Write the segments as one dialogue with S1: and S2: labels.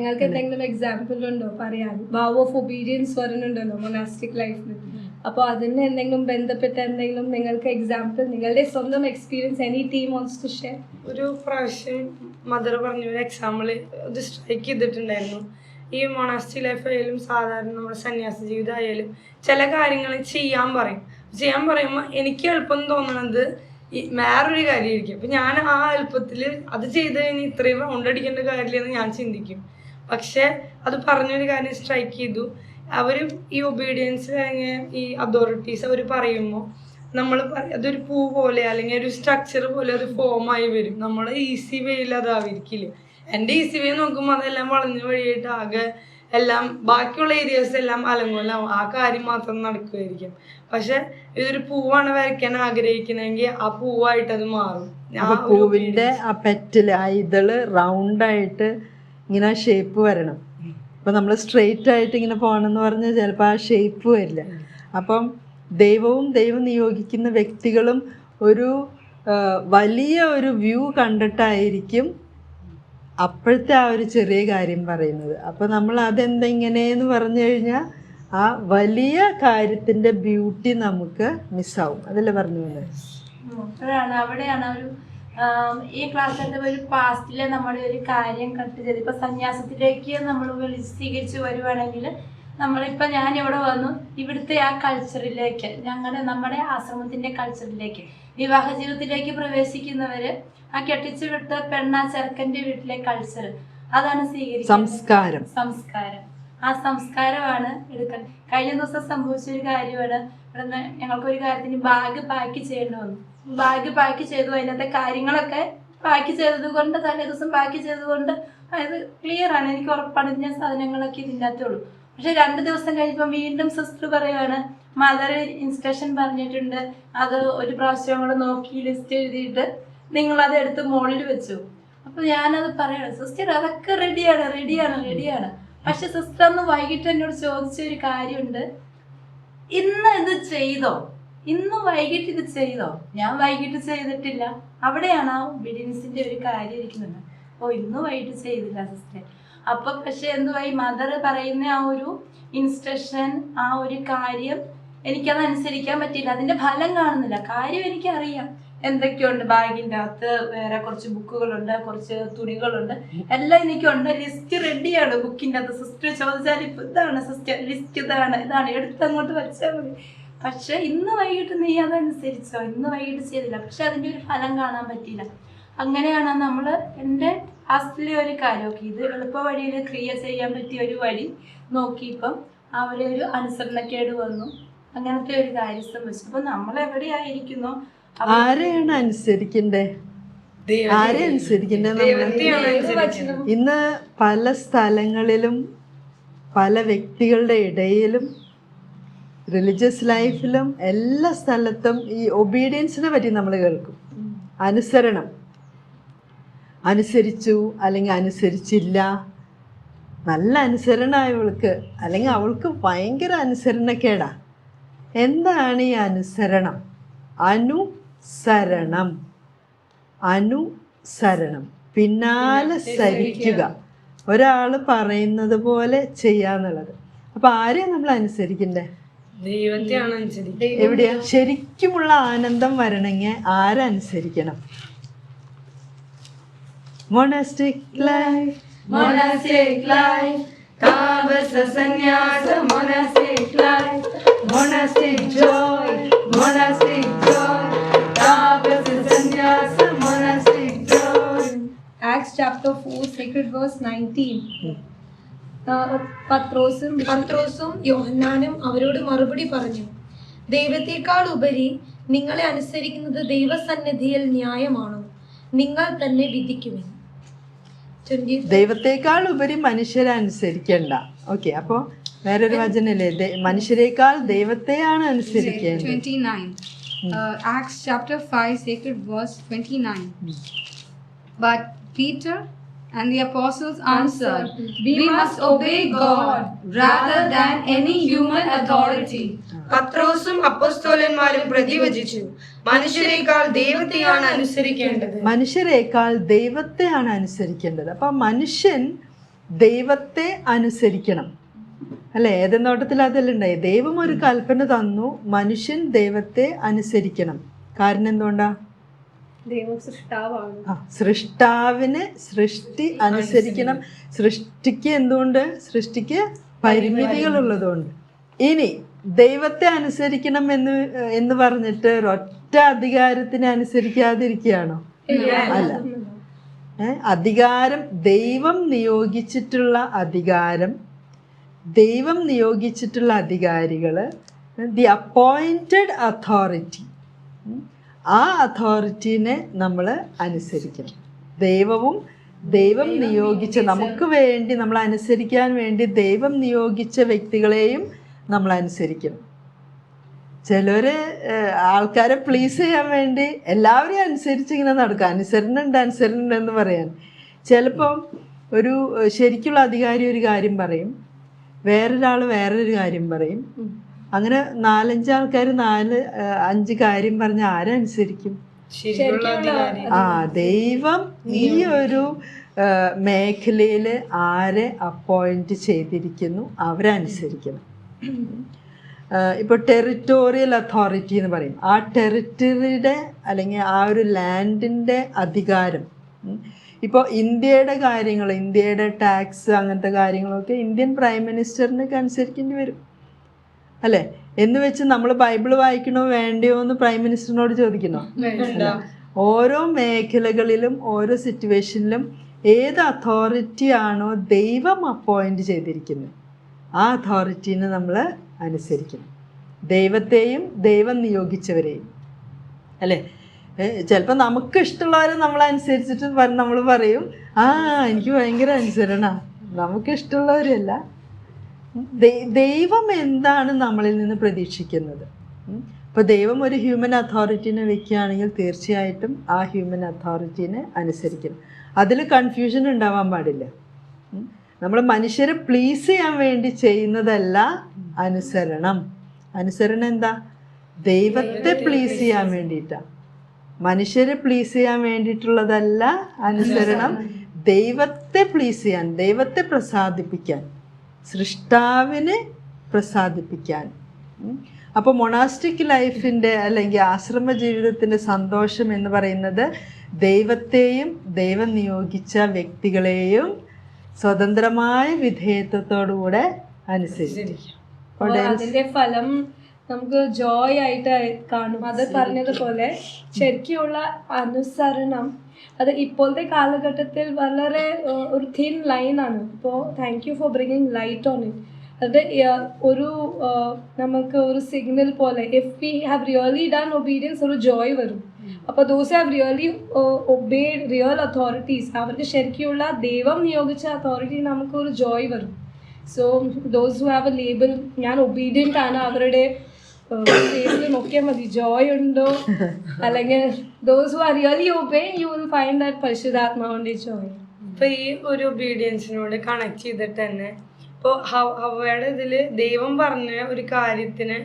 S1: നിങ്ങൾക്ക് എന്തെങ്കിലും എക്സാമ്പിൾ ഉണ്ടോ? പറയാൻ. വാവ് ഓഫ് ഒബീഡിയൻസ് പറയുന്നുണ്ടല്ലോ മൊനാസ്റ്റിക് ലൈഫിൽ അപ്പോൾ അതിന് എന്തെങ്കിലും ബന്ധപ്പെട്ട എന്തെങ്കിലും നിങ്ങൾക്ക് എക്സാമ്പിൾ നിങ്ങളുടെ സ്വന്തം experience any team wants to share
S2: ഒരു പ്രാവശ്യം മദർ പറഞ്ഞ ഒരു എക്സാമ്പിൾ ഇത് സ്ട്രൈക്ക് ചെയ്തിട്ടുണ്ടായിരുന്നു. ഈ മൊണാസ്റ്റി ലൈഫ് ആയാലും സാധാരണ നമ്മുടെ സന്യാസ ജീവിതം ആയാലും ചില കാര്യങ്ങൾ ചെയ്യാൻ പറയും. ചെയ്യാൻ പറയുമ്പോൾ എനിക്ക് എളുപ്പം തോന്നുന്നത് ഈ വേറൊരു കാര്യമായിരിക്കും. അപ്പം ഞാൻ ആ എളുപ്പത്തിൽ അത് ചെയ്ത് കഴിഞ്ഞ് ഇത്രയും റൗണ്ട് അടിക്കേണ്ട കാര്യമില്ലെന്ന് ഞാൻ ചിന്തിക്കും. പക്ഷെ അത് പറഞ്ഞൊരു കാര്യം സ്ട്രൈക്ക് ചെയ്തു. അവർ ഈ ഒബീഡിയൻസ് അല്ലെങ്കിൽ ഈ അതോറിറ്റീസ് അവർ പറയുമ്പോൾ നമ്മൾ അതൊരു പൂ പോലെ അല്ലെങ്കിൽ ഒരു സ്ട്രക്ചർ പോലെ അത് ഫോമായി വരും. നമ്മൾ ഈസി വേയിൽ അതാവിരിക്കില്ല എന്റെ ഈസി വേ നോക്കുമ്പോൾ അതെല്ലാം വളഞ്ഞു വഴിയായിട്ട് ആകെ എല്ലാം ബാക്കിയുള്ള ഏരിയാസ് എല്ലാം അലങ്കോലാവും. ആ കാര്യം മാത്രം നടക്കുമായിരിക്കും പക്ഷെ ഇതൊരു പൂവാണ് വരയ്ക്കാൻ ആഗ്രഹിക്കണമെങ്കിൽ ആ പൂവായിട്ട് അത് മാറും. ആ
S3: പൂവിന്റെ ആ പെറ്റിൽ ആ ഇതൾ റൗണ്ട് ആയിട്ട് ആ ഷേപ്പ് വരണം. അപ്പം നമ്മൾ സ്ട്രെയിറ്റ് ആയിട്ട് ഇങ്ങനെ പോകണമെന്ന് പറഞ്ഞാൽ ചിലപ്പോൾ ആ ഷേപ്പ് വരില്ല. അപ്പം ദൈവവും ദൈവം നിയോഗിക്കുന്ന വ്യക്തികളും ഒരു വലിയ ഒരു വ്യൂ കണ്ടിട്ടായിരിക്കും അപ്പോഴത്തെ ആ ഒരു ചെറിയ കാര്യം പറയുന്നത്. അപ്പോൾ നമ്മൾ അതെന്തെങ്ങനെയെന്ന് പറഞ്ഞു കഴിഞ്ഞാൽ ആ വലിയ കാര്യത്തിന്റെ ബ്യൂട്ടി നമുക്ക് മിസ്സാവും അതല്ലേ പറഞ്ഞു
S4: അവിടെയാണ് ഒരു ഈ ക്ലാസ്സിന്റെ ഒരു പാസ്റ്റിലെ നമ്മുടെ ഒരു കാര്യം കട്ട് ചെയ്ത്. ഇപ്പൊ സന്യാസത്തിലേക്ക് നമ്മൾ സ്വീകരിച്ച് വരുവാണെങ്കിൽ നമ്മളിപ്പോൾ ഞാൻ ഇവിടെ വന്നു. ഇവിടുത്തെ ആ കൾച്ചറിലേക്ക് ഞങ്ങളുടെ നമ്മുടെ ആശ്രമത്തിന്റെ കൾച്ചറിലേക്ക് വിവാഹ ജീവിതത്തിലേക്ക് പ്രവേശിക്കുന്നവര് ആ കെട്ടിച്ചു വിട്ട പെണ്ണ ചെറുക്കന്റെ വീട്ടിലെ കൾച്ചർ അതാണ് സ്വീകരിക്കുന്നത്.
S3: സംസ്കാരം.
S4: സംസ്കാരം. ആ സംസ്കാരമാണ് എടുക്കുന്നത് കഴിഞ്ഞ ദിവസം സംഭവിച്ച ഒരു കാര്യമാണ്. ഇവിടുന്ന് ഞങ്ങൾക്ക് ഒരു കാര്യത്തിന് ബാഗ് പാക്ക് ചെയ്യേണ്ടി വന്നു. ബാഗ് പാക്ക് ചെയ്തു അതിനകത്തെ കാര്യങ്ങളൊക്കെ പാക്ക് ചെയ്തത് കൊണ്ട് തലേ ദിവസം പാക്ക് ചെയ്തുകൊണ്ട് അതായത് ക്ലിയർ ആണ് എനിക്ക് ഉറപ്പാണ് ഞാൻ സാധനങ്ങളൊക്കെ ഇതിന്റെ അകത്തുള്ളൂ. പക്ഷെ രണ്ട് ദിവസം കഴിഞ്ഞപ്പോൾ വീണ്ടും സിസ്റ്റർ പറയുകയാണ് മദർ ഇൻസ്ട്രക്ഷൻ പറഞ്ഞിട്ടുണ്ട് അത് ഒരു പ്രാവശ്യം കൂടെ നോക്കി ലിസ്റ്റ് എഴുതിയിട്ട് നിങ്ങൾ അത് എടുത്ത് മുകളിൽ വെച്ചു. അപ്പൊ ഞാനത് പറയണം സിസ്റ്റർ അതൊക്കെ റെഡിയാണ് റെഡിയാണ് റെഡിയാണ് പക്ഷെ സിസ്റ്റർ അന്ന് വൈകിട്ട് എന്നോട് ചോദിച്ച ഒരു കാര്യമുണ്ട്. ഇന്ന് ഇത് ചെയ്തോ? ഇന്ന് വൈകിട്ട് ഇത് ചെയ്തോ? ഞാൻ വൈകിട്ട് ചെയ്തിട്ടില്ല. അവിടെയാണ് ആ ഒബീഡിയൻസിന്റെ ഒരു കാര്യം ഇരിക്കുന്നത്. ഓ ഇന്ന് വൈകിട്ട് ചെയ്തില്ല സിസ്റ്റർ അപ്പൊ പക്ഷെ എന്തുവായി? മദർ പറയുന്ന ആ ഒരു ഇൻസ്ട്രക്ഷൻ ആ ഒരു കാര്യം എനിക്കത് അനുസരിക്കാൻ പറ്റിയില്ല. അതിന്റെ ഫലം കാണുന്നില്ല. കാര്യം എനിക്കറിയാം. എന്തൊക്കെയുണ്ട് ബാഗിന്റെ അകത്ത്? വേറെ കുറച്ച് ബുക്കുകളുണ്ട് കുറച്ച് തുണികളുണ്ട്. എല്ലാം എനിക്കുണ്ട്. ലിസ്റ്റ് റെഡിയാണ് ബുക്കിന്റെ അകത്ത്. സിസ്റ്റർ ചോദിച്ചാൽ ഇതാണ് സിസ്റ്റർ ലിസ്റ്റ് ഇതാണ്. ഇതാണ്. എടുത്തങ്ങോട്ട് വെച്ചാൽ മതി. പക്ഷെ ഇന്ന് വൈകിട്ട് നീ അതനുസരിച്ചോ? ഇന്ന് വൈകിട്ട് ചെയ്തില്ല. പക്ഷെ അതിന്റെ ഒരു ഫലം കാണാൻ പറ്റിയില്ല. അങ്ങനെയാണ് നമ്മൾ എന്റെ ലാസ്റ്റിലെ ഒരു കാര്യം. ഓക്കെ ഇത് എളുപ്പ വഴിയിൽ ക്രിയ ചെയ്യാൻ പറ്റിയ ഒരു വഴി നോക്കിയപ്പം അവരെ ഒരു അനുസരണക്കേട് വന്നു. അങ്ങനത്തെ ഒരു കാര്യം സംബന്ധിച്ചു അപ്പൊ നമ്മൾ എവിടെയായിരിക്കുന്നു?
S3: ആരെയാണ് അനുസരിക്കണ്ടേ? ആരെ അനുസരിക്കണ്ടേ ഇന്ന് പല സ്ഥലങ്ങളിലും പല വ്യക്തികളുടെ ഇടയിലും റിലീജിയസ് ലൈഫിലും എല്ലാ സ്ഥലത്തും ഈ ഒബീഡിയൻസിനെ പറ്റി നമ്മൾ കേൾക്കും. അനുസരണം. അനുസരിച്ചു അല്ലെങ്കിൽ അനുസരിച്ചില്ല. നല്ല അനുസരണ അവൾക്ക് അല്ലെങ്കിൽ അവൾക്ക് ഭയങ്കര അനുസരണക്കേടാ. എന്താണ് ഈ അനുസരണം? അനുസരണം. അനുസരണം. പിന്നാലെ സരിക്കുക ഒരാൾ പറയുന്നത് പോലെ ചെയ്യാന്നുള്ളത്. അപ്പോൾ ആരെയും നമ്മൾ അനുസരിക്കണ്ടേ? എവിടെയാ? ശരിക്കുമുള്ള ആനന്ദം വരണെങ്കിൽ ആരനുസരിക്കണം മോണാസ്റ്റിക് ലൈഫ്
S4: മോണാസ്റ്റിക് ലൈഫ് കാവസ സന്യാസ monastic life monastic joy monastic joy കാവസ സന്യാസ monastic joy
S1: Acts chapter 4 secret verse 19 പത്രോസും
S5: പത്രോസും യോഹന്നാനും അവരോട് മറുപടി പറഞ്ഞു ദൈവത്തെക്കാൾ ഉപരി നിങ്ങളെ അനുസരിക്കുന്നത് ദൈവസന്നിധിയിൽ ന്യായമാണോ? നിങ്ങൾ തന്നെ വിധിക്കുവിൻ.
S3: ദൈവത്തെക്കാൾ ഉപരി മനുഷ്യരെ അനുസരിക്കണ്ട. ഓക്കെ അപ്പോ വേറൊരു വചനല്ലേ? മനുഷ്യരെക്കാൾ ദൈവത്തെയാണ് അനുസരിക്കേണ്ടത്.
S6: 29. Uh, Acts chapter 5, sacred verse 29. But Peter and the apostles answered, We must obey God rather than any human authority.
S2: പത്രോസും അപ്പോസ്തോലന്മാരും പ്രതിവചിച്ചു. മനുഷ്യരെക്കാൾ ദൈവത്തെയാണ് അനുസരിക്കേണ്ടത്.
S3: മനുഷ്യരെക്കാൾ ദൈവത്തെയാണ് അനുസരിക്കേണ്ടത്. അപ്പൊ മനുഷ്യൻ ദൈവത്തെ അനുസരിക്കണം. അല്ലെ? ഏത് നോട്ടത്തിൽ അതല്ല? ഉണ്ടായി ദൈവം ഒരു കൽപ്പന തന്നു മനുഷ്യൻ ദൈവത്തെ അനുസരിക്കണം. കാരണം എന്തുകൊണ്ടാ?
S1: ദൈവം സൃഷ്ടാവാണ്.
S3: സൃഷ്ടാവിന് സൃഷ്ടി അനുസരിക്കണം. സൃഷ്ടിക്ക് എന്തുകൊണ്ട് സൃഷ്ടിക്ക് പരിമിതികൾ ഉള്ളതുകൊണ്ട് ഇനി ദൈവത്തെ അനുസരിക്കണം എന്ന് എന്ന് പറഞ്ഞിട്ട് ഒറ്റ അധികാരത്തിനെ അനുസരിക്കാതിരിക്കുകയാണോ? അല്ല. അധികാരം ദൈവം നിയോഗിച്ചിട്ടുള്ള അധികാരം ദൈവം നിയോഗിച്ചിട്ടുള്ള അധികാരികൾ ദി അപ്പോയിന്റഡ് അതോറിറ്റി ആ അതോറിറ്റീനെ നമ്മൾ അനുസരിക്കണം. ദൈവവും ദൈവം നിയോഗിച്ച നമുക്ക് വേണ്ടി നമ്മൾ അനുസരിക്കാൻ വേണ്ടി ദൈവം നിയോഗിച്ച വ്യക്തികളെയും നമ്മൾ അനുസരിക്കണം. ചിലർ ആൾക്കാരെ പ്ലീസ് ചെയ്യാൻ വേണ്ടി എല്ലാവരെയും അനുസരിച്ച് ഇങ്ങനെ നടക്കുക അനുസരണുണ്ട് അനുസരണുണ്ട് എന്ന് പറയാൻ. ചിലപ്പം ഒരു ശരിക്കുള്ള അധികാരി ഒരു കാര്യം പറയും. വേറൊരാൾ വേറൊരു കാര്യം പറയും. അങ്ങനെ നാലഞ്ച് ആൾക്കാർ നാല് അഞ്ച് കാര്യം പറഞ്ഞ ആരനുസരിക്കും ആ ദൈവം ഈ ഒരു മേഖലയിൽ ആരെ അപ്പോയിന്റ് ചെയ്തിരിക്കുന്നു അവരനുസരിക്കണം ഇപ്പോൾ ടെറിറ്റോറിയൽ അതോറിറ്റി എന്ന് പറയും. ആ ടെറിറ്ററിയുടെ അല്ലെങ്കിൽ ആ ഒരു ലാൻഡിന്റെ അധികാരം ഇപ്പോൾ ഇന്ത്യയുടെ കാര്യങ്ങൾ ഇന്ത്യയുടെ ടാക്സ് അങ്ങനത്തെ കാര്യങ്ങളൊക്കെ ഇന്ത്യൻ പ്രൈം മിനിസ്റ്ററിനൊക്കെ അനുസരിക്കേണ്ടി വരും. അല്ലേ? എന്ന് വെച്ച് നമ്മൾ ബൈബിൾ വായിക്കണോ വേണ്ടയോ എന്ന് പ്രൈം മിനിസ്റ്ററിനോട് ചോദിക്കണോ ഓരോ മേഖലകളിലും ഓരോ സിറ്റുവേഷനിലും ഏത് അതോറിറ്റി ആണോ ദൈവം അപ്പോയിന്റ് ചെയ്തിരിക്കുന്നത് ആ അതോറിറ്റീനെ നമ്മൾ അനുസരിക്കണം ദൈവത്തെയും ദൈവം നിയോഗിച്ചവരെയും. അല്ലേ? ചിലപ്പോൾ നമുക്ക് ഇഷ്ടമുള്ളവരെ നമ്മൾ അനുസരിച്ചിട്ട് നമ്മൾ പറയും ആ എനിക്ക് ഭയങ്കര അനുസരണ. നമുക്ക് ഇഷ്ടമുള്ളവരല്ല ദൈവം എന്താണ് നമ്മളിൽ നിന്ന് പ്രതീക്ഷിക്കുന്നത്? ഇപ്പോൾ ദൈവം ഒരു ഹ്യൂമൻ അതോറിറ്റീനെ വെക്കുകയാണെങ്കിൽ തീർച്ചയായിട്ടും ആ ഹ്യൂമൻ അതോറിറ്റീനെ അനുസരിക്കണം. അതിൽ കൺഫ്യൂഷൻ ഉണ്ടാവാൻ പാടില്ല. നമ്മൾ മനുഷ്യരെ പ്ലീസ് ചെയ്യാൻ വേണ്ടി ചെയ്യുന്നതല്ല അനുസരണം. അനുസരണം എന്താ? ദൈവത്തെ പ്ലീസ് ചെയ്യാൻ വേണ്ടിയിട്ടാണ് മനുഷ്യരെ പ്ലീസ് ചെയ്യാൻ വേണ്ടിയിട്ടുള്ളതല്ല അനുസരണം. ദൈവത്തെ പ്ലീസ് ചെയ്യാൻ ദൈവത്തെ പ്രസാദിപ്പിക്കാൻ. സൃഷ്ടാവിനെ പ്രസാദിപ്പിക്കാൻ. അപ്പോൾ മൊണാസ്റ്റിക് ലൈഫിന്റെ അല്ലെങ്കിൽ ആശ്രമ ജീവിതത്തിന്റെ സന്തോഷം എന്ന് പറയുന്നത് ദൈവത്തെയും ദൈവം നിയോഗിച്ച വ്യക്തികളെയും സ്വതന്ത്രമായ വിധേയത്വത്തോടുകൂടെ
S1: അനുസരിച്ചിരിക്കും അതിന്റെ ഫലം നമുക്ക് ജോയ് ആയിട്ട് കാണും. അത് പറഞ്ഞതുപോലെ ശരിക്കുള്ള അനുസരണം അത് ഇപ്പോഴത്തെ കാലഘട്ടത്തിൽ വളരെ ഒരു തിൻ ലൈനാണ് ഇപ്പോൾ thank you for bringing light on it അത് ഒരു നമുക്ക് ഒരു സിഗ്നൽ പോലെ if we have really done obedience ഒരു ജോയ് വരും. അപ്പോൾ those have really obeyed real authorities അവർക്ക് ശരിക്കുള്ള ദൈവം നിയോഗിച്ച അതോറിറ്റി നമുക്ക് ഒരു ജോയ് വരും. So those who have a label ഞാൻ ഒബീഡിയന്റ് ആണ് അവരുടെ ഫേസിൽ നോക്കിയാൽ മതി. ജോയ് ഉണ്ടോ? അല്ലെങ്കിൽ those who are really obey you will find that പരിശുദ്ധാത്മാവിന്റെ ജോയ്
S2: ഇപ്പൊ ഈ ഒരു ഒബീഡിയൻസിനോട് കണക്ട് ചെയ്തിട്ട് തന്നെ ഇപ്പോൾ ഹവയുടെ ഇതിൽ ദൈവം പറഞ്ഞ ഒരു കാര്യത്തിന്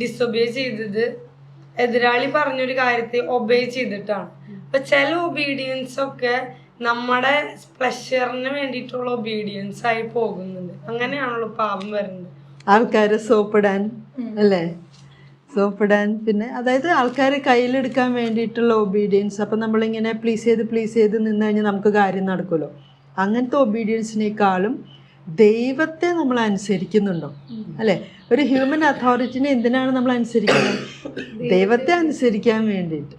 S2: ഡിസൊബേ ചെയ്തത് എതിരാളി പറഞ്ഞൊരു കാര്യത്തെ ഒബേ ചെയ്തിട്ടാണ്. അപ്പൊ ചില ഒബീഡിയൻസ് ഒക്കെ നമ്മുടെ പ്ലഷറിന് വേണ്ടിയിട്ടുള്ള ഒബീഡിയൻസ് ആയി പോകുന്നുണ്ട് അങ്ങനെയാണല്ലോ പാപം വരുന്നത്.
S3: ആൾക്കാരെ സോപ്പിടാൻ അല്ലേ? സോപ്പിടാൻ പിന്നെ അതായത് ആൾക്കാരെ കയ്യിലെടുക്കാൻ വേണ്ടിയിട്ടുള്ള ഒബീഡിയൻസ് അപ്പം നമ്മളിങ്ങനെ പ്ലീസ് ചെയ്ത് പ്ലീസ് ചെയ്ത് നിന്ന് കഴിഞ്ഞാൽ നമുക്ക് കാര്യം നടക്കുമല്ലോ. അങ്ങനത്തെ ഒബീഡിയൻസിനേക്കാളും ദൈവത്തെ നമ്മൾ അനുസരിക്കുന്നുണ്ടോ? അല്ലേ? ഒരു ഹ്യൂമൻ അതോറിറ്റിനെ എന്തിനാണ് നമ്മൾ അനുസരിക്കുന്നത്? ദൈവത്തെ അനുസരിക്കാൻ വേണ്ടിയിട്ട്.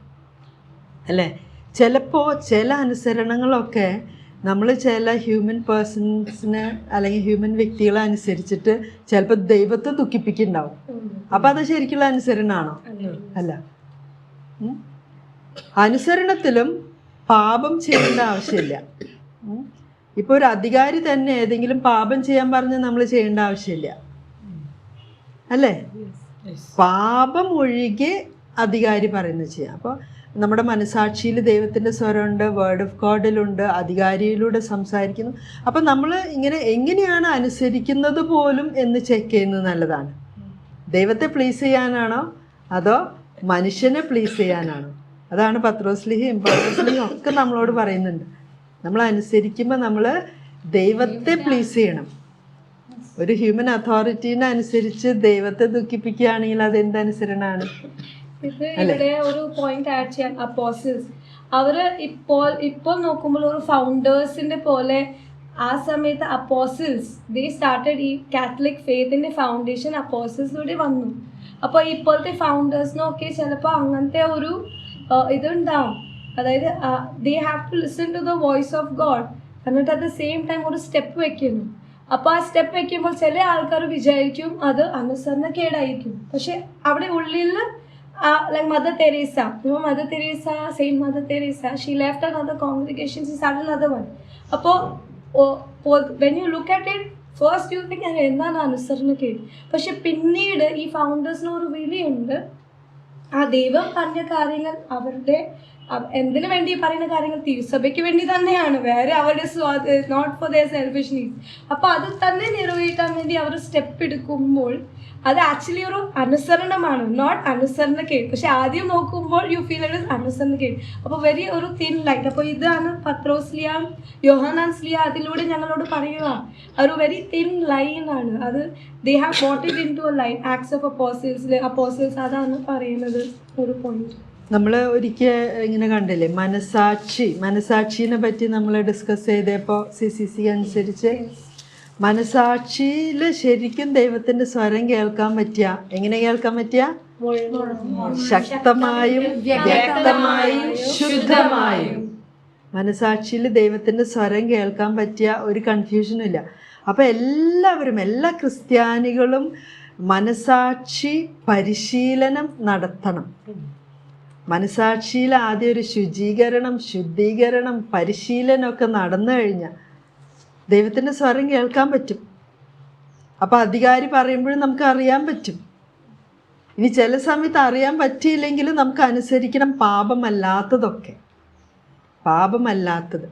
S3: അല്ലേ? ചിലപ്പോൾ ചില അനുസരണങ്ങളൊക്കെ നമ്മൾ ചില ഹ്യൂമൻ പേഴ്സൺസിന് അല്ലെങ്കിൽ ഹ്യൂമൻ വ്യക്തികളെ അനുസരിച്ചിട്ട് ചിലപ്പോൾ ദൈവത്തെ ദുഃഖിപ്പിക്കുന്നുണ്ടാവും. അപ്പം അത് ശരിക്കുള്ള അനുസരണമാണോ അല്ല. അനുസരണത്തിലും പാപം ചെയ്യേണ്ട ആവശ്യമില്ല. ഇപ്പോൾ ഒരു അധികാരി തന്നെ ഏതെങ്കിലും പാപം ചെയ്യാൻ പറഞ്ഞ് നമ്മൾ ചെയ്യേണ്ട ആവശ്യമില്ല. അല്ലേ? പാപം ഒഴികെ അധികാരി പറയുന്നത് ചെയ്യാം. അപ്പോൾ നമ്മുടെ മനസാക്ഷിയിൽ ദൈവത്തിന്റെ സ്വരമുണ്ട് വേർഡ് ഓഫ് ഗോഡിലുണ്ട് അധികാരിയിലൂടെ സംസാരിക്കുന്നു. അപ്പം നമ്മൾ ഇങ്ങനെ എങ്ങനെയാണ് അനുസരിക്കുന്നത് പോലും എന്ന് ചെക്ക് ചെയ്യുന്നത് നല്ലതാണ്. ദൈവത്തെ പ്ലീസ് ചെയ്യാനാണോ? അതോ മനുഷ്യനെ പ്ലീസ് ചെയ്യാനാണോ? അതാണ് പത്രോസ്ലിഹിയും പത്രോസ്ലിഹിയും ഒക്കെ നമ്മളോട് പറയുന്നുണ്ട്. നമ്മൾ അനുസരിക്കുമ്പോൾ നമ്മൾ ദൈവത്തെ പ്ലീസ് ചെയ്യണം. ഒരു ഹ്യൂമൻ അതോറിറ്റീനെ അനുസരിച്ച് ദൈവത്തെ ദുഃഖിപ്പിക്കുകയാണെങ്കിൽ അത് എന്തനുസരണമാണ്
S1: ഇത് ഇവിടെ ഒരു പോയിന്റ് ആഡ് ചെയ്യാൻ അപ്പോസിൽസ് അവർ ഇപ്പോൾ ഇപ്പോൾ നോക്കുമ്പോൾ ഒരു ഫൗണ്ടേഴ്സിന്റെ പോലെ ആ സമയത്ത് അപ്പോസിൽസ് ദേ സ്റ്റാർട്ടഡ് ഈ കാത്തലിക് ഫെയ്ത്തിന്റെ ഫൗണ്ടേഷൻ അപ്പോസിൽസിലൂടെ വന്നു. അപ്പോൾ ഇപ്പോഴത്തെ ഫൗണ്ടേഴ്സിനൊക്കെ ചിലപ്പോൾ അങ്ങനത്തെ ഒരു ഇതുണ്ടാവും. അതായത് they have to listen to the voice of God എന്നിട്ട് അറ്റ് ദ സെയിം ടൈം ഒരു സ്റ്റെപ്പ് വെക്കുന്നു. അപ്പോൾ ആ സ്റ്റെപ്പ് വെക്കുമ്പോൾ ചില ആൾക്കാർ വിചാരിക്കും അത് അനുസരണക്കേടായിരിക്കും. പക്ഷെ അവിടെ ഉള്ളിൽ like Mother Teresa Mother Teresa Saint Mother Teresa she left another congregation she started another one. അപ്പോൾ when you look at it first you think എന്താണ് അനുസരണക്കേട് പക്ഷെ പിന്നീട് ഈ ഫൗണ്ടേഴ്സിന് ഒരു വിലയുണ്ട് ആ ദൈവം പറഞ്ഞ കാര്യങ്ങൾ അവരുടെ എന്തിനു വേണ്ടി പറയുന്ന കാര്യങ്ങൾ? തിരുസഭയ്ക്ക് വേണ്ടി തന്നെയാണ്. വേറെ അവരുടെ not for their selfish needs അപ്പോൾ അത് തന്നെ നിറവേറ്റാൻ വേണ്ടി അവർ സ്റ്റെപ്പ് എടുക്കുമ്പോൾ അത് ആക്ച്വലി ഒരു അനുസരണമാണ് നോട്ട് അനുസരണ കേട്ട് പക്ഷെ ആദ്യം നോക്കുമ്പോൾ യു ഫീൽ ഇറ്റ് ഇസ് കേട്ട് അപ്പോൾ വെരി ഒരു തിൻ ലൈറ്റ് അപ്പോൾ ഇതാണ് പത്രോസ്ലിയ യോഹനാൻസ്ലിയ അതിലൂടെ ഞങ്ങളോട് പറയുക. ഒരു വെരി തിൻ ലൈൻ ആണ്. അത് they have voted in to a line Acts of അപ്പോസിൽസിൽ apostles അതാണ് പറയുന്നത് ഒരു പോയിന്റ്
S3: നമ്മൾ ഒരിക്കൽ ഇങ്ങനെ കണ്ടില്ലേ മനസാക്ഷി. മനസാക്ഷിനെ പറ്റി നമ്മൾ ഡിസ്കസ് ചെയ്തപ്പോൾ സി സി സി അനുസരിച്ച് മനസാക്ഷിയിൽ ശരിക്കും ദൈവത്തിന്റെ സ്വരം കേൾക്കാൻ പറ്റിയ എങ്ങനെ കേൾക്കാൻ പറ്റിയ? ശക്തമായും വ്യക്തമായും ശുദ്ധമായും. മനസാക്ഷിയിൽ ദൈവത്തിന്റെ സ്വരം കേൾക്കാൻ പറ്റിയ ഒരു കൺഫ്യൂഷനും ഇല്ല. അപ്പോൾ എല്ലാവരും എല്ലാ ക്രിസ്ത്യാനികളും മനസാക്ഷി പരിശീലനം നടത്തണം. മനസാക്ഷിയിൽ ആദ്യം ഒരു ശുചീകരണം ശുദ്ധീകരണം പരിശീലനമൊക്കെ നടന്നു കഴിഞ്ഞാൽ ദൈവത്തിന്റെ സ്വരം കേൾക്കാൻ പറ്റും. അപ്പോൾ അധികാരി പറയുമ്പോഴും നമുക്ക് അറിയാൻ പറ്റും. ഇനി ചില സമയത്ത് അറിയാൻ പറ്റിയില്ലെങ്കിലും നമുക്ക് അനുസരിക്കണം പാപമല്ലാത്തതൊക്കെ. പാപമല്ലാത്തത്.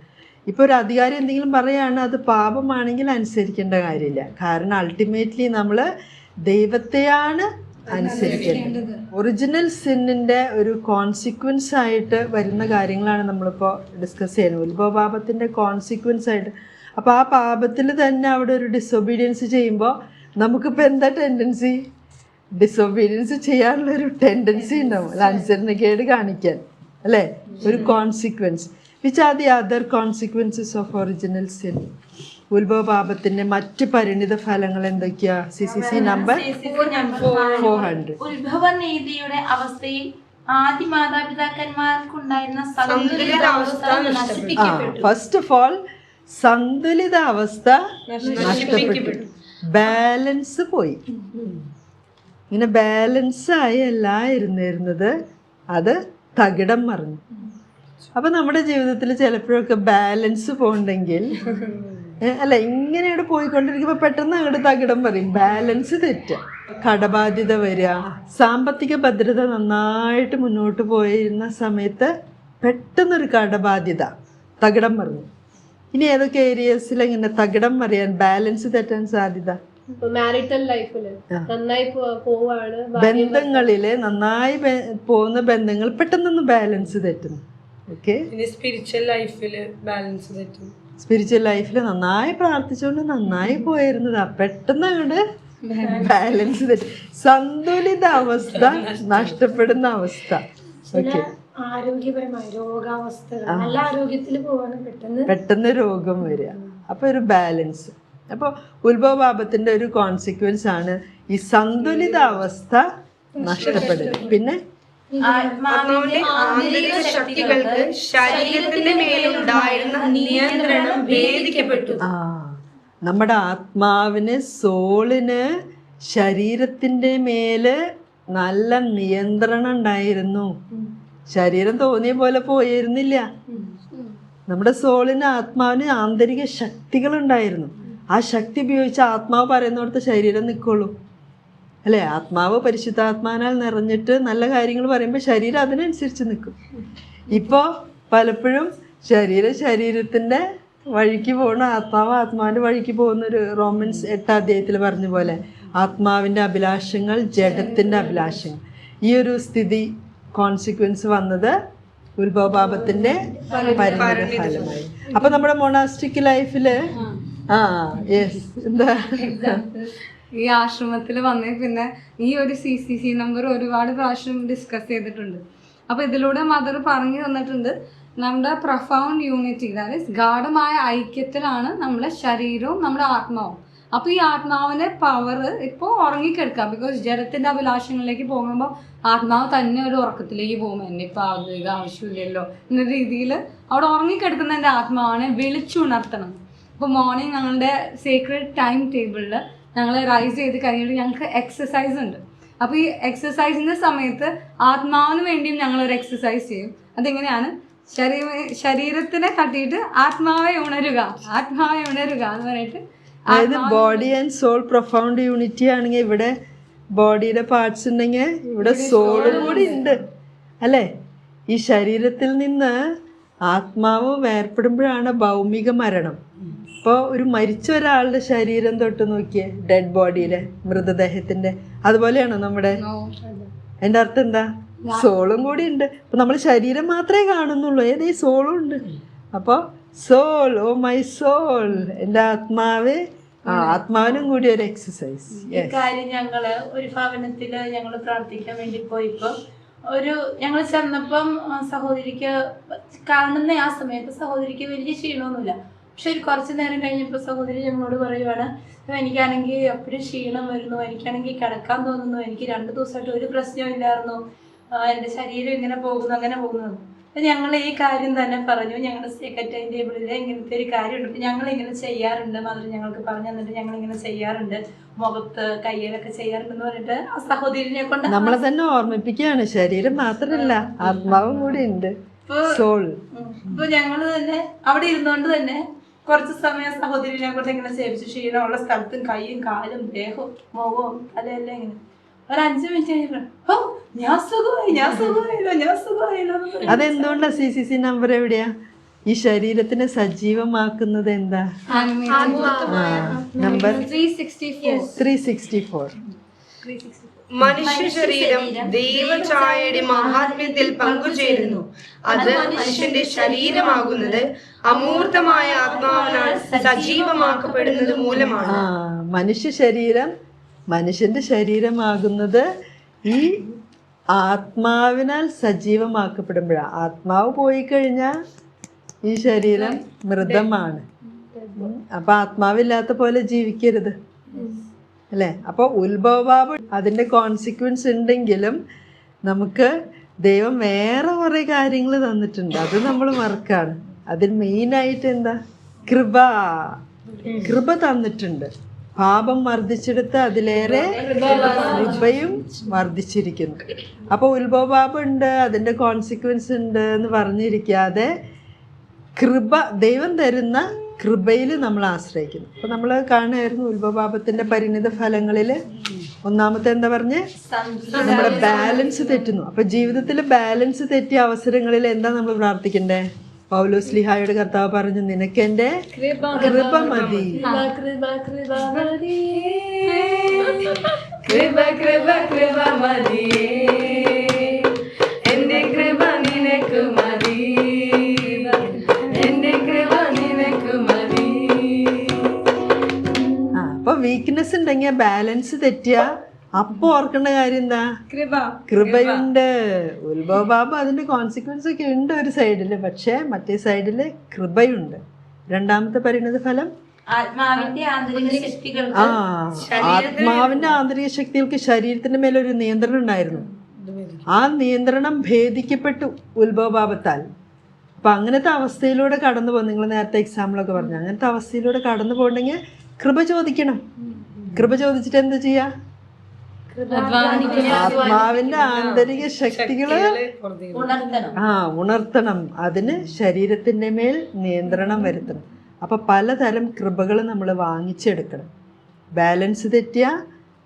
S3: ഇപ്പോൾ ഒരു അധികാരി എന്തെങ്കിലും പറയുകയാണ് അത് പാപമാണെങ്കിൽ അനുസരിക്കേണ്ട കാര്യമില്ല. കാരണം അൾട്ടിമേറ്റ്ലി നമ്മൾ ദൈവത്തെയാണ് അനുസരിക്കേണ്ടത്. ഒറിജിനൽ സിന്നിന്റെ ഒരു കോൺസിക്വൻസ് ആയിട്ട് വരുന്ന കാര്യങ്ങളാണ് നമ്മളിപ്പോൾ ഡിസ്കസ് ചെയ്യുന്നത്. ഉത്ഭവപാപത്തിന്റെ കോൺസിക്വൻസ് ആയിട്ട് അപ്പോൾ ആ പാപത്തിൽ തന്നെ അവിടെ ഒരു ഡിസൊബീഡിയൻസ് ചെയ്യുമ്പോൾ നമുക്കിപ്പോൾ എന്താ ടെൻഡൻസി ഡിസൊബീഡിയൻസ് ചെയ്യാനുള്ളൊരു ടെൻഡൻസി ഉണ്ടാവും. അല്ല അനുസരണക്കേട് കാണിക്കാൻ അല്ലേ? ഒരു consequence which are the other consequences of original sin ഉത്ഭവ പാപത്തിന്റെ മറ്റ് പരിണിത ഫലങ്ങൾ എന്തൊക്കെയാ? C C C number four hundred
S4: ഉത്ഭവ നീതിയുടെ അവസ്ഥയിൽ ആദ്യ മാതാപിതാക്കന്മാർക്കുണ്ടായിരുന്ന
S3: ഫസ്റ്റ് ഓഫ് ഓൾ സന്തുലിത അവസ്ഥ നഷ്ടപ്പെട്ടു. ബാലൻസ് പോയി. ഇങ്ങനെ ബാലൻസ് ആയി അല്ല ഇരുന്നിരുന്നത്. അത് തകിടം മറിഞ്ഞു. അപ്പൊ നമ്മുടെ ജീവിതത്തിൽ ചിലപ്പോഴൊക്കെ ബാലൻസ് പോണ്ടെങ്കിൽ ഏ, അല്ല ഇങ്ങനെയാണ് പോയിക്കൊണ്ടിരിക്കുമ്പോൾ പെട്ടെന്ന് അങ്ങോട്ട് തകിടം പറയും ബാലൻസ് തെറ്റ. കടബാധ്യത വരിക സാമ്പത്തിക ഭദ്രത നന്നായിട്ട് മുന്നോട്ട് പോയിരുന്ന സമയത്ത് പെട്ടെന്നൊരു കടബാധ്യത തകിടം മറിഞ്ഞു. ഇനി ഏതൊക്കെ ഏരിയസിൽ ഇങ്ങനെ തകിടം മറിയാൻ ബാലൻസ് തെറ്റാൻ സാധ്യത?
S1: മാരിറ്റൽ ലൈഫിൽ നന്നായി പോവാണ്
S3: ബന്ധങ്ങളിൽ നന്നായി പോകുന്ന ബന്ധങ്ങൾ പെട്ടെന്നൊന്ന് ബാലൻസ് തെറ്റുന്നു ഓക്കെ
S2: സ്പിരിച്വൽ ലൈഫിൽ ബാലൻസ് തെറ്റും.
S3: സ്പിരിച്വൽ ലൈഫിൽ നന്നായി പ്രാർത്ഥിച്ചുകൊണ്ട് നന്നായി പോയിരുന്നത്. പെട്ടെന്ന് അങ്ങോട്ട് ബാലൻസ് തെറ്റും. സന്തുലിത അവസ്ഥ നഷ്ടപ്പെടുന്ന അവസ്ഥ. ഓക്കെ
S5: ആരോഗ്യപരമായ രോഗാവസ്ഥകൾ നല്ല ആരോഗ്യത്തിൽ പോവാണ് പെട്ടെന്ന്.
S3: പെട്ടെന്ന് രോഗം വരിക. അപ്പോൾ ഒരു ബാലൻസ് അപ്പോൾ ഉത്ഭവപാപത്തിന്റെ ഒരു കോൺസിക്വൻസ് ആണ് ഈ സന്തുലിത അവസ്ഥ നഷ്ടപ്പെടുക പിന്നെ?
S2: ആത്മാവിന്റെ ആന്തരിക ശക്തികൾക്ക് ശരീരത്തിന്റെ മേലുണ്ടായിരുന്ന നിയന്ത്രണം ഭേദിക്കപ്പെട്ടു.
S3: ആ. നമ്മുടെ ആത്മാവിന് സോളിന് ശരീരത്തിന്റെ മേൽ നല്ല നിയന്ത്രണം ഉണ്ടായിരുന്നു. ശരീരം തോന്നിയ പോലെ പോയിരുന്നില്ല. നമ്മുടെ സോളിന് ആത്മാവിന് ആന്തരിക ശക്തികൾ ഉണ്ടായിരുന്നു ആ ശക്തി ഉപയോഗിച്ച് ആത്മാവ് പറയുന്നിടത്ത് ശരീരം നിൽക്കുള്ളൂ അല്ലേ? ആത്മാവ് പരിശുദ്ധാത്മാനാൽ നിറഞ്ഞിട്ട് നല്ല കാര്യങ്ങൾ പറയുമ്പോൾ ശരീരം അതിനനുസരിച്ച് നിൽക്കും ഇപ്പോൾ പലപ്പോഴും ശരീരം ശരീരത്തിന്റെ വഴിക്ക് പോകുന്ന ആത്മാവ് ആത്മാവിന്റെ വഴിക്ക് പോകുന്ന ഒരു റോമൻസ് എട്ടാം അദ്ദേഹത്തിൽ പറഞ്ഞ പോലെ ആത്മാവിന്റെ അഭിലാഷങ്ങൾ ജഡത്തിന്റെ അഭിലാഷങ്ങൾ. ഈ ഒരു സ്ഥിതി കോൺസിക്വൻസ് വന്നത് ഉത്ഭവപാപത്തിന്റെ പരിണിത ഫലമായി അപ്പൊ നമ്മുടെ മൊണാസ്റ്റിക് ലൈഫിൽ ആ യെസ് എന്താ?
S6: ഈ ആശ്രമത്തിൽ വന്നേ പിന്നെ ഈ ഒരു സി സി സി നമ്പർ ഒരുപാട് പ്രാവശ്യം ഡിസ്കസ് ചെയ്തിട്ടുണ്ട്. അപ്പോൾ ഇതിലൂടെ മദർ പറഞ്ഞു തന്നിട്ടുണ്ട് നമ്മുടെ പ്രൊഫൗണ്ട് യൂണിറ്റി അതായത് ഗാഠമായ ഐക്യത്തിലാണ് നമ്മുടെ ശരീരവും നമ്മുടെ ആത്മാവും. അപ്പോൾ ഈ ആത്മാവിന്റെ പവർ ഇപ്പോൾ ഉറങ്ങിക്കിടക്കാം. ബിക്കോസ് ജലത്തിന്റെ അഭിലാഷങ്ങളിലേക്ക് പോകുമ്പോൾ ആത്മാവ് തന്നെ ഒരു ഉറക്കത്തിലേക്ക് പോകും. എന്നെ ഇപ്പോൾ ആവുക ആവശ്യമില്ലല്ലോ എന്ന രീതിയിൽ അവിടെ ഉറങ്ങിക്കിടക്കുന്ന എന്റെ ആത്മാവിനെ വിളിച്ചുണർത്തണം. അപ്പോൾ മോർണിംഗ് ഞങ്ങളുടെ സീക്രട്ട് ടൈം ടേബിളിൽ ഞങ്ങൾ റൈസ് ചെയ്ത് കഴിഞ്ഞിട്ട് ഞങ്ങൾക്ക് എക്സസൈസ് ഉണ്ട്. അപ്പോൾ ഈ എക്സസൈസിന്റെ സമയത്ത് ആത്മാവിന് വേണ്ടിയും ഞങ്ങൾ ഒരു എക്സസൈസ് ചെയ്യും. അതെങ്ങനെയാണ്? ശരീര ശരീരത്തിനെ കട്ടിയിട്ട് ആത്മാവെ ഉണരുക. ആത്മാവെ ഉണരുക എന്ന് പറഞ്ഞിട്ട്
S3: അതായത് body and soul profound unity ആണെങ്കിൽ ഇവിടെ ബോഡിയുടെ പാർട്സ് ഉണ്ടെങ്കിൽ ഇവിടെ സോളും കൂടി ഉണ്ട്. അല്ലേ? ഈ ശരീരത്തിൽ നിന്ന് ആത്മാവ് വേർപ്പെടുമ്പോഴാണ് ഭൗമിക മരണം. ഇപ്പോൾ ഒരു മരിച്ച ഒരാളുടെ ശരീരം തൊട്ട് നോക്കിയേ ഡെഡ് ബോഡിയിലെ മൃതദേഹത്തിന്റെ. അതുപോലെയാണോ നമ്മുടെ? എന്റെ അർത്ഥം എന്താ? സോളും കൂടി ഉണ്ട്. അപ്പം നമ്മൾ ശരീരം മാത്രമേ കാണുന്നുള്ളൂ. ഏത് ഈ സോളും ഉണ്ട്? അപ്പോൾ സോൾ ഓ മൈ സോൾ എന്റെ ആത്മാവ്. ആ ആത്മാവിനും കൂടി ഒരു എക്സസൈസ്
S4: കാര്യം ഞങ്ങൾ ഒരു ഭവനത്തിൽ ഞങ്ങൾ പ്രാർത്ഥിക്കാൻ വേണ്ടി പോയപ്പോ ഒരു ഞങ്ങൾ ചെന്നപ്പം സഹോദരിക്ക് കാണുന്ന ആ സമയത്ത് സഹോദരിക്ക് വലിയ ക്ഷീണമൊന്നുമില്ല. പക്ഷെ ഒരു കുറച്ച് നേരം കഴിഞ്ഞപ്പോൾ സഹോദരി ഞങ്ങളോട് പറയുവാണ് "അയ്യോ, എനിക്കാണെങ്കിൽ എപ്പോഴും ക്ഷീണം വരുന്നു എനിക്കാണെങ്കിൽ കിടക്കാൻ തോന്നുന്നു എനിക്ക് രണ്ട് ദിവസമായിട്ട് ഒരു പ്രശ്നവും ഇല്ലായിരുന്നു. എന്റെ ശരീരം ഇങ്ങനെ പോകുന്നു അങ്ങനെ പോകുന്നു. ഞങ്ങൾ ഈ കാര്യം തന്നെ പറഞ്ഞു. ഞങ്ങളുടെ സെക്രട്ടറി ടേബിളിൽ ഇങ്ങനത്തെ ഒരു കാര്യമുണ്ട്. ഞങ്ങൾ ഇങ്ങനെ ചെയ്യാറുണ്ട്. മാത്രം ഞങ്ങൾക്ക് പറഞ്ഞു തന്നിട്ട് ഞങ്ങൾ ഇങ്ങനെ ചെയ്യാറുണ്ട്. മുഖത്ത് കയ്യിലൊക്കെ ചെയ്യാറുണ്ടെന്ന് പറഞ്ഞിട്ട് ആ സഹോദരിനെ കൊണ്ട്
S3: നമ്മളെ തന്നെ ഓർമ്മിപ്പിക്കുകയാണ്. ശരീരം മാത്രമല്ല ആത്മാവും കൂടി ഉണ്ട്. സോൾ
S4: ഇപ്പൊ ഞങ്ങൾ തന്നെ അവിടെ ഇരുന്നുകൊണ്ട് തന്നെ കുറച്ച് സമയം സഹോദരിനെ കൊണ്ട് ഇങ്ങനെ സേവിച്ചു ക്ഷീണമുള്ള സ്ഥലത്തും കൈയും കാലും ദേഹവും മുഖവും തലയെല്ലാം ഇങ്ങനെ ഒരു അഞ്ചു മിനിറ്റ് കഴിഞ്ഞപ്പോൾ ഓ ഞാൻ സുഖമായി ഞാൻ സുഖമായില്ലോ ഞാൻ സുഖമായില്ലോ എന്ന് പറയും.
S3: അതെന്തുകൊണ്ടാ സി സി സി നമ്പർ എവിടെയാ? ഈ ശരീരത്തിനെ സജീവമാക്കുന്നത് എന്താ? നമ്പർ?
S6: 364
S3: ത്രീ സിക്സ്റ്റി ഫോർ
S2: മനുഷ്യ ശരീരം ദൈവഛായയുടെ മഹാത്മ്യത്തിൽ പങ്കുചേരുന്നു. അത് മനുഷ്യന്റെ ശരീരമാകുന്നത് അമൂർത്തമായ ആത്മാവിനാൽ സജീവമാക്കപ്പെടുന്നത് മൂലമാണ്.
S3: മനുഷ്യ ശരീരം മനുഷ്യന്റെ ശരീരമാകുന്നത് ഈ ആത്മാവിനാൽ സജീവമാക്കപ്പെടുമ്പോഴാണ് ആത്മാവ് പോയി കഴിഞ്ഞാൽ ഈ ശരീരം മൃതമാണ്. അപ്പൊ ആത്മാവില്ലാത്ത പോലെ ജീവിക്കരുത്. അല്ലേ? അപ്പോൾ ഉത്ഭവഭാവം അതിന്റെ കോൺസിക്വൻസ് ഉണ്ടെങ്കിലും നമുക്ക് ദൈവം വേറെ കുറേ കാര്യങ്ങൾ തന്നിട്ടുണ്ട്. അത് നമ്മൾ മറക്കാണ്. അതിൽ മെയിനായിട്ട് എന്താ? കൃപ. കൃപ തന്നിട്ടുണ്ട്. പാപം വർദ്ധിച്ചെടുത്ത് അതിലേറെ കൃപയും വർദ്ധിച്ചിരിക്കുന്നു. അപ്പോൾ ഉത്ഭവപാപം ഉണ്ട് അതിന്റെ കോൺസിക്വൻസ് ഉണ്ട് എന്ന് പറഞ്ഞിരിക്കാതെ കൃപ ദൈവം തരുന്ന കൃപയിൽ നമ്മൾ ആശ്രയിക്കുന്നു. അപ്പോൾ നമ്മൾ കാണുമായിരുന്നു ഉത്ഭവപാപത്തിന്റെ പരിണിത ഫലങ്ങളിൽ ഒന്നാമത്തെ എന്താ പറഞ്ഞ്? നമ്മുടെ ബാലൻസ് തെറ്റുന്നു. അപ്പോൾ ജീവിതത്തിൽ ബാലൻസ് തെറ്റിയ അവസരങ്ങളിൽ എന്താ നമ്മൾ പ്രാർത്ഥിക്കണ്ടേ? പൗലോസ് ലിഹായുടെ കർത്താവ് പറഞ്ഞു നിനക്കെന്റെ കൃപ മതി.
S1: കൃപ കൃപ.
S2: കൃപ കൃപ എന്റെ കൃപ നിനക്ക് മതി. എന്റെ കൃപ നിനക്ക് മതി.
S3: ആ അപ്പോൾ വീക്ക്നെസ് ഉണ്ടെങ്കിൽ ബാലൻസ് തെറ്റിയ അപ്പോൾ ഓർക്കേണ്ട കാര്യം എന്താ?
S1: കൃപ.
S3: കൃപയുണ്ട്. ഉത്ഭവപാപം അതിന്റെ കോൺസിക്വൻസ് ഒക്കെ ഉണ്ട് ഒരു സൈഡിൽ പക്ഷേ മറ്റേ സൈഡിൽ കൃപയുണ്ട്. രണ്ടാമത്തെ പരിണത ഫലം?
S4: ആത്മാവിന്റെ ആന്തരിക
S3: ആ ആത്മാവിന്റെ ആന്തരിക ശക്തികൾക്ക് ശരീരത്തിന്റെ മേലെ ഒരു നിയന്ത്രണം ഉണ്ടായിരുന്നു. ആ നിയന്ത്രണം ഭേദിക്കപ്പെട്ടു ഉത്ഭവപാപത്താൽ അപ്പൊ അങ്ങനത്തെ അവസ്ഥയിലൂടെ കടന്നു പോകും. നിങ്ങൾ നേരത്തെ എക്സാമ്പിളൊക്കെ പറഞ്ഞു. അങ്ങനത്തെ അവസ്ഥയിലൂടെ കടന്നു പോകണമെങ്കിൽ കൃപ ചോദിക്കണം. കൃപ ചോദിച്ചിട്ട് എന്താ ചെയ്യാ? ആത്മാവിന്റെ ആന്തരിക
S4: ശക്തികൾ
S3: ആ ഉണർത്തണം. അതിന് ശരീരത്തിന്റെ മേൽ നിയന്ത്രണം വരുത്തണം. അപ്പൊ പലതരം കൃപകൾ നമ്മൾ വാങ്ങിച്ചെടുക്കണം. ബാലൻസ് തെറ്റിയ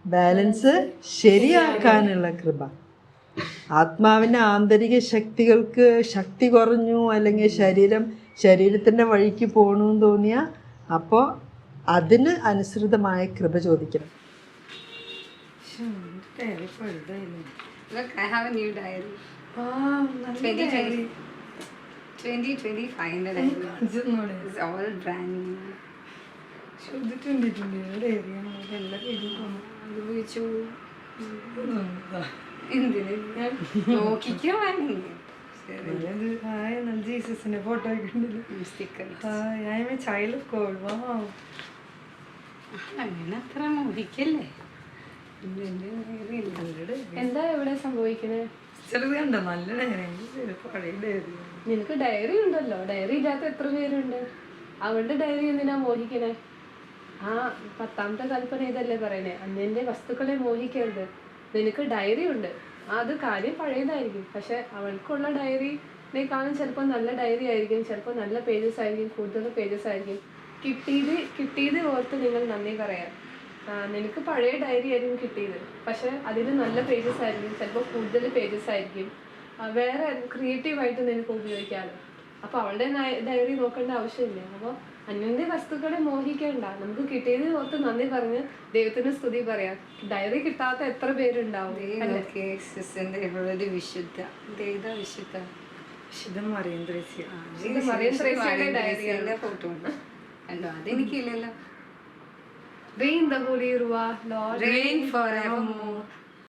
S3: ബാലൻസ് ശരിയാക്കാനുള്ള കൃപ. ആത്മാവിന്റെ ആന്തരിക ശക്തികൾക്ക് ശക്തി കുറഞ്ഞു അല്ലെങ്കിൽ ശരീരം ശരീരത്തിന്റെ വഴിക്ക് പോകണമെന്ന് തോന്നിയാൽ അപ്പോൾ അതിന് അനുസൃതമായ കൃപ ചോദിക്കണം.
S6: Look, I have a new diary. 2020. 2025 ന്റെ diary. It's all brand new.
S2: ശ്രദ്ധിട്ടുണ്ട് ഡയറിയാണ് എല്ലാ പേരും തോന്നുന്നു
S6: അത് ഉപയോഗിച്ചു എന്തിന്? ഞാൻ നോക്കിക്കാൻ
S2: ഹായ് നല്ല ജീസസിന്റെ ഫോട്ടോ ഒക്കെ ഉണ്ടല്ലോ
S6: sticker
S2: hi I am a child of wow
S6: അങ്ങനെ അത്ര മോഹിക്കല്ലേ?
S7: എന്താ ഇവിടെ സംഭവിക്കുന്നത്
S2: നല്ല
S7: നിനക്ക് ഡയറി ഉണ്ടല്ലോ. ഡയറി ഇല്ലാത്ത എത്ര പേരുണ്ട്? അവളുടെ ഡയറി എന്തിനാ മോഹിക്കണേ? ആ പത്താമത്തെ കൽപ്പന ഇതല്ലേ പറയണേ. അന്യന്റെ വസ്തുക്കളെ മോഹിക്കരുത്. നിനക്ക് ഡയറി ഉണ്ട്. അത് കാര്യം പഴയതായിരിക്കും. പക്ഷെ അവൾക്കുള്ള ഡയറി ഡയറിനേക്കാളും ചിലപ്പോൾ നല്ല ഡയറി ആയിരിക്കും. ചിലപ്പോൾ നല്ല പേജസ് ആയിരിക്കും. കൂടുതൽ പേജസ് ആയിരിക്കും. കിട്ടിയത് കിട്ടിയത് ഓർത്ത് നിങ്ങൾ നന്ദി പറയാം. നിനക്ക് പഴയ ഡയറി ആയിരിക്കും കിട്ടിയത്. പക്ഷെ അതിൽ നല്ല പേജസ് ആയിരിക്കും. ചിലപ്പോൾ കൂടുതൽ പേജസ് ആയിരിക്കും. വേറെ ക്രിയേറ്റീവായിട്ട് നിനക്ക് ഉപയോഗിക്കാമല്ലോ അപ്പോൾ അവളുടെ ഡയറി നോക്കേണ്ട ആവശ്യമില്ല. അപ്പോൾ അന്യന്റെ വസ്തുക്കളെ മോഹിക്കേണ്ട. നമുക്ക് കിട്ടിയത് ഓർത്ത് നന്ദി പറഞ്ഞ് ദൈവത്തിന് സ്തുതി പറയാം. ഡയറി കിട്ടാത്ത എത്ര പേരുണ്ടാവും
S6: വിശുദ്ധ. വിശുദ്ധ.
S2: വിശുദ്ധം അറിയാൻ ത്രേസ്യ.
S7: ഇത് മറിയം ത്രേസ്യയുടെ ഡയറിയാണ്
S6: ഫോട്ടോ ഉണ്ട് കണ്ടോ? അതെനിക്കില്ലല്ലോ.
S7: Reign the Holy Ruah, Lord.
S6: Reign forevermore.